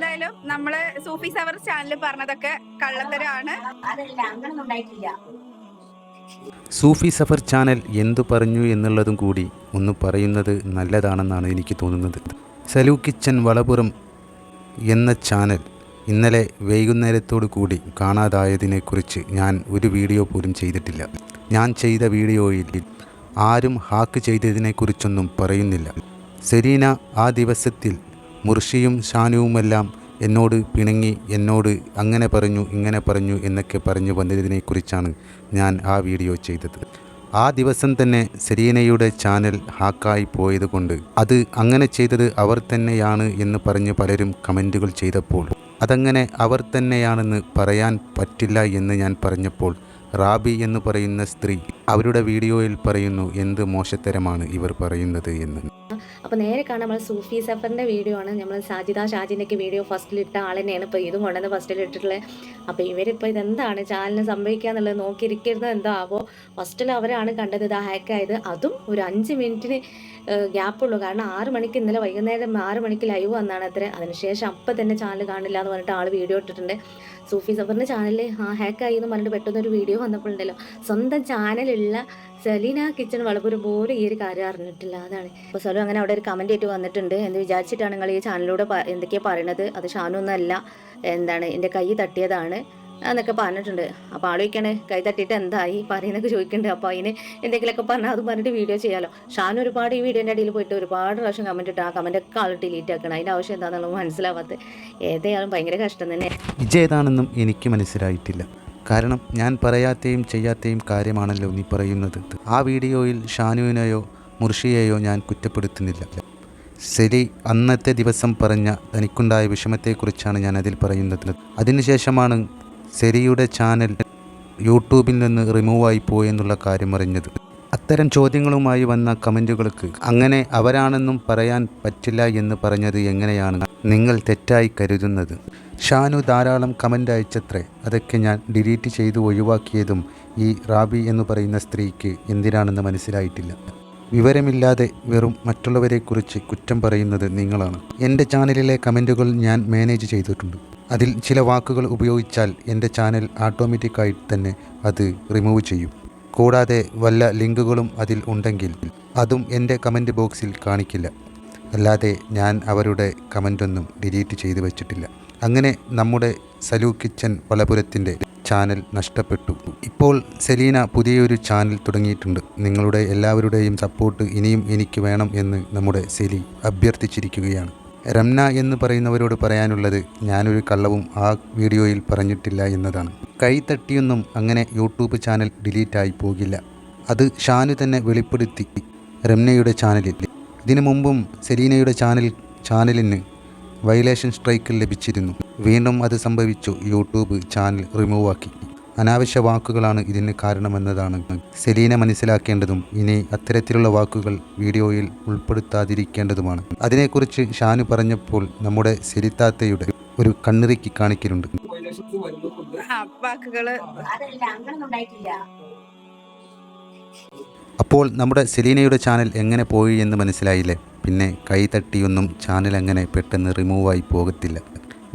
എന്തായാലും നമ്മൾ സൂഫി സവർ ചാനലിൽ പറഞ്ഞതൊക്കെ കള്ളത്തരാണ്. സൂഫി സഫർ ചാനൽ എന്തു പറഞ്ഞു എന്നുള്ളതും കൂടി ഒന്ന് പറയുന്നത് നല്ലതാണെന്നാണ് എനിക്ക് തോന്നുന്നത്. സലൂ കിച്ചൻ വളപുറം എന്ന ചാനൽ ഇന്നലെ വൈകുന്നേരത്തോടു കൂടി കാണാതായതിനെക്കുറിച്ച് ഞാൻ ഒരു വീഡിയോ പോലും ചെയ്തിട്ടില്ല. ഞാൻ ചെയ്ത വീഡിയോയിൽ ആരും ഹാക്ക് ചെയ്തതിനെക്കുറിച്ചൊന്നും പറയുന്നില്ല. സെരീന ആ ദിവസത്തിൽ മുർഷിയും ഷാനുവുമെല്ലാം എന്നോട് പിണങ്ങി എന്നോട് അങ്ങനെ പറഞ്ഞു ഇങ്ങനെ പറഞ്ഞു എന്നൊക്കെ പറഞ്ഞു വന്നതിനെക്കുറിച്ചാണ് ഞാൻ ആ വീഡിയോ ചെയ്തത്. ആ ദിവസം തന്നെ സെരീനയുടെ ചാനൽ ഹാക്കായി പോയതുകൊണ്ട് അത് അങ്ങനെ ചെയ്തത് അവർ തന്നെയാണ് എന്ന് പറഞ്ഞ് പലരും കമന്റുകൾ ചെയ്തപ്പോൾ അതങ്ങനെ അവർ തന്നെയാണെന്ന് പറയാൻ പറ്റില്ല എന്ന് ഞാൻ പറഞ്ഞപ്പോൾ റാബി എന്ന് പറയുന്ന സ്ത്രീ അവരുടെ വീഡിയോയിൽ പറയുന്നു എന്ത് മോശത്തരമാണ് ഇവർ പറയുന്നത് എന്ന്. അപ്പോൾ നേരെ കാണാൻ നമ്മൾ സൂഫി സഫറിന്റെ വീഡിയോ ആണ്. നമ്മൾ സാജിദ ഷാജിന്റെയൊക്കെ വീഡിയോ ഫസ്റ്റിലിട്ട ആൾ തന്നെയാണ് ഇപ്പോൾ ഇതും കൊണ്ടുവന്ന് ഫസ്റ്റിലിട്ടിട്ടുള്ളത് അപ്പോൾ ഇവരിപ്പോൾ ഇതെന്താണ്? ചാനലിന് സംഭവിക്കുക എന്നുള്ളത് നോക്കിയിരിക്കുന്നത് എന്തോ? ആവോ ഫസ്റ്റിൽ അവരാണ് കണ്ടത് ഇത് ഹാക്കായത് അതും ഒരു അഞ്ച് മിനിറ്റിന് ഗ്യാപ്പുള്ളൂ കാരണം ആറ് മണിക്ക് ഇന്നലെ വൈകുന്നേരം ആറ് മണിക്ക് ലൈവ് വന്നാണ് അത്ര. അതിനുശേഷം അപ്പം തന്നെ ചാനൽ കാണില്ല എന്ന് പറഞ്ഞിട്ട് ആൾ വീഡിയോ ഇട്ടിട്ടുണ്ട്. സൂഫി സഫറിന്റെ ചാനലിൽ ആ ഹാക്കായി എന്ന് പറഞ്ഞിട്ട് പെട്ടെന്നൊരു വീഡിയോ വന്നപ്പോഴുണ്ടല്ലോ സ്വന്തം ചാനലുള്ള സെലീന കിച്ചൺ വളപ്പൊരു പോലും ഈ ഒരു കാര്യം അറിഞ്ഞിട്ടില്ല. അതാണ്. അപ്പോൾ സ്വലം അങ്ങനെ അവിടെ ഒരു കമന്റ് ആയിട്ട് വന്നിട്ടുണ്ട്. എന്ന് വിചാരിച്ചിട്ടാണ് നിങ്ങൾ ഈ ചാനലിലൂടെ എന്തൊക്കെയാണ് പറയണത്? അത് ഷാനൊന്നല്ല എന്താണ്? എന്റെ കൈ തട്ടിയതാണ്. എന്നൊക്കെ പറഞ്ഞിട്ടുണ്ട്. അപ്പോൾ ആലോചിക്കണേ കൈ തട്ടിയിട്ട് എന്തായി? പറയുന്നൊക്കെ ചോദിക്കുന്നുണ്ട്. അപ്പോൾ അതിന് എന്തെങ്കിലുമൊക്കെ പറഞ്ഞാൽ അത് പറഞ്ഞിട്ട് വീഡിയോ ചെയ്യാമല്ലോ ഷാൻ ഒരുപാട് ഈ വീഡിയോന്റെ അടിയിൽ പോയിട്ട് ഒരുപാട് പ്രാവശ്യം കമന്റ് ഇട്ട് ആ കമന്റൊക്കെ ആൾ ഡിലീറ്റ് ആക്കണം. അതിന്റെ ആവശ്യം എന്താണെന്നുള്ളത് മനസ്സിലാവാത്തത്. ഏതായാലും ഭയങ്കര കഷ്ടം തന്നെ. വിജയതാണെന്നും എനിക്ക് മനസ്സിലായിട്ടില്ല. കാരണം ഞാൻ പറയാത്തെയും ചെയ്യാത്തെയും കാര്യമാണല്ലോ നീ പറയുന്നത്. ആ വീഡിയോയിൽ ഷാനുവിനെയോ മുർഷിയെയോ ഞാൻ കുറ്റപ്പെടുത്തുന്നില്ല. ശരി അന്നത്തെ ദിവസം പറഞ്ഞ തനിക്കുണ്ടായ വിഷമത്തെക്കുറിച്ചാണ് ഞാൻ അതിൽ പറയുന്നത്. അതിനുശേഷമാണ് സെരിയുടെ ചാനൽ യൂട്യൂബിൽ നിന്ന് റിമൂവായി പോയെന്നുള്ള കാര്യം അറിഞ്ഞത്. അത്തരം ചോദ്യങ്ങളുമായി വന്ന കമന്റുകൾക്ക് അങ്ങനെ അവരാണെന്നും പറയാൻ പറ്റില്ല എന്ന് പറഞ്ഞത് എങ്ങനെയാണ്? നിങ്ങൾ തെറ്റായി കരുതുന്നത്. ഷാനു ധാരാളം കമന്റ് അയച്ചത്രേ. അതൊക്കെ ഞാൻ ഡിലീറ്റ് ചെയ്ത് ഒഴിവാക്കിയതും ഈ റാബി എന്ന് പറയുന്ന സ്ത്രീക്ക് എന്തിനാണെന്ന് മനസ്സിലായിട്ടില്ല. വിവരമില്ലാതെ വെറും മറ്റുള്ളവരെക്കുറിച്ച് കുറ്റം പറയുന്നത് നിങ്ങളാണ്. എന്റെ ചാനലിലെ കമന്റുകൾ ഞാൻ മാനേജ് ചെയ്തിട്ടുണ്ട്. അതിൽ ചില വാക്കുകൾ ഉപയോഗിച്ചാൽ എന്റെ ചാനൽ ആട്ടോമാറ്റിക്കായി തന്നെ അത് റിമൂവ് ചെയ്യും. കൂടാതെ വല്ല ലിങ്കുകളും അതിൽ ഉണ്ടെങ്കിൽ അതും എന്റെ കമന്റ് ബോക്സിൽ കാണിക്കില്ല. അല്ലാതെ ഞാൻ അവരുടെ കമന്റൊന്നും ഡിലീറ്റ് ചെയ്ത് വെച്ചിട്ടില്ല. അങ്ങനെ നമ്മുടെ സലൂ കിച്ചൻ വളപുരത്തിന്റെ ചാനൽ നഷ്ടപ്പെട്ടു. ഇപ്പോൾ സെലീന പുതിയൊരു ചാനൽ തുടങ്ങിയിട്ടുണ്ട്. നിങ്ങളുടെ എല്ലാവരുടെയും സപ്പോർട്ട് ഇനിയും എനിക്ക് വേണം എന്ന് നമ്മുടെ സെലി അഭ്യർത്ഥിച്ചിരിക്കുകയാണ്. രംന എന്ന് പറയുന്നവരോട് പറയാനുള്ളത് ഞാനൊരു കള്ളവും ആ വീഡിയോയിൽ പറഞ്ഞിട്ടില്ല എന്നതാണ്. കൈ തട്ടിയൊന്നും അങ്ങനെ യൂട്യൂബ് ചാനൽ ഡിലീറ്റായി പോകില്ല. അത് ഷാനു തന്നെ വെളിപ്പെടുത്തി രംനയുടെ ചാനലിൽ. ഇതിനു മുമ്പും സെലീനയുടെ ചാനൽ ചാനലിന് വയലേഷൻ സ്ട്രൈക്ക് ലഭിച്ചിരുന്നു. വീണ്ടും അത് സംഭവിച്ചു. യൂട്യൂബ് ചാനൽ റിമൂവ് ആക്കി. അനാവശ്യ വാക്കുകളാണ് ഇതിന് കാരണമെന്നതാണ്. സെലീന മനസ്സിലാക്കേണ്ടതും ഇനി അത്തരത്തിലുള്ള വാക്കുകൾ വീഡിയോയിൽ ഉൾപ്പെടുത്താതിരിക്കേണ്ടതുമാണ്. അതിനെക്കുറിച്ച് ഷാനു പറഞ്ഞപ്പോൾ നമ്മുടെ സെലിത്താത്തയുടെ ഒരു കണ്ണിറുക്കി കാണിക്കലുണ്ട്. ആ വാക്കുകൾ അങ്ങനൊന്നും ഉണ്ടായിട്ടില്ല. അപ്പോൾ നമ്മുടെ സെലീനയുടെ ചാനൽ എങ്ങനെ പോയി എന്ന് മനസ്സിലായില്ലേ? പിന്നെ കൈ തട്ടിയൊന്നും ചാനൽ അങ്ങനെ പെട്ടെന്ന് റിമൂവായി പോകത്തില്ല.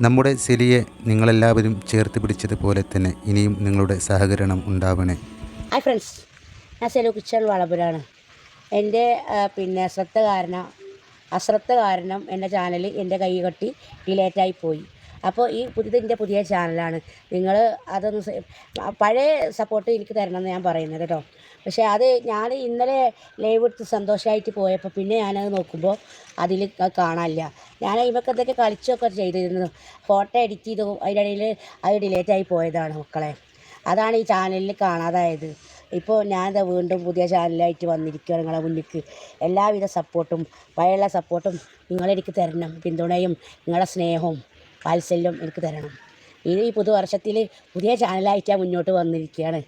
നമ്മുടെ സെലിയെ നിങ്ങളെല്ലാവരും ചേർത്ത് പിടിച്ചതുപോലെ തന്നെ ഇനിയും നിങ്ങളുടെ സഹകരണം ഉണ്ടാവണേ. ഹായ് ഫ്രണ്ട്സ് ഞാൻ സെലു കിച്ചൺ വളപുരാണ്. എന്റെ പിന്നെ ശ്രദ്ധ കാരണം അശ്രദ്ധ കാരണം എന്റെ ചാനൽ എന്റെ കൈ കട്ടി ഡിലേറ്റായി പോയി. അപ്പോൾ ഈ പുതിയത് എന്റെ പുതിയ ചാനലാണ് നിങ്ങൾ അതൊന്ന് പഴയ സപ്പോർട്ട് എനിക്ക് തരണം എന്ന് ഞാൻ പറയുന്നത് കേട്ടോ. പക്ഷേ അത് ഞാൻ ഇന്നലെ ലൈവ് എടുത്ത് സന്തോഷമായിട്ട് പോയപ്പോൾ പിന്നെ ഞാനത് നോക്കുമ്പോൾ അതിൽ കാണാനില്ല. ഞാൻ ഇവർക്ക് എന്തൊക്കെ കളിച്ചൊക്കെ ചെയ്തിരുന്നു ഫോട്ടോ എഡിറ്റ് ചെയ്തു അതിനിടയിൽ അത് ഡിലേറ്റായി പോയതാണ് മക്കളെ. അതാണ് ഈ ചാനലിൽ കാണാതായത്. ഇപ്പോൾ ഞാൻ വീണ്ടും പുതിയ ചാനലായിട്ട് വന്നിരിക്കുകയാണ് നിങ്ങളെ മുന്നിലേക്ക് എല്ലാവിധ സപ്പോർട്ടും പഴയുള്ള സപ്പോർട്ടും നിങ്ങളെനിക്ക് തരണം. പിന്തുണയും നിങ്ങളുടെ സ്നേഹവും വാത്സല്യവും എനിക്ക് തരണം. ഇത് ഈ പുതുവർഷത്തിൽ പുതിയ ചാനലായിട്ടാണ് മുന്നോട്ട് വന്നിരിക്കുകയാണ്.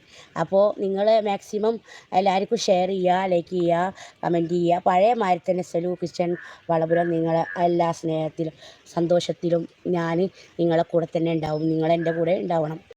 അപ്പോൾ നിങ്ങൾ മാക്സിമം എല്ലാവർക്കും ഷെയർ ചെയ്യുക ലൈക്ക് ചെയ്യുക കമന്റ് ചെയ്യുക. പഴയ മാതിരി തന്നെ സെലു കിച്ചൺ വളപുരം നിങ്ങളെ എല്ലാ സ്നേഹത്തിലും സന്തോഷത്തിലും ഞാൻ നിങ്ങളെ കൂടെ തന്നെ ഉണ്ടാവും. നിങ്ങളെന്റെ കൂടെ ഉണ്ടാവണം.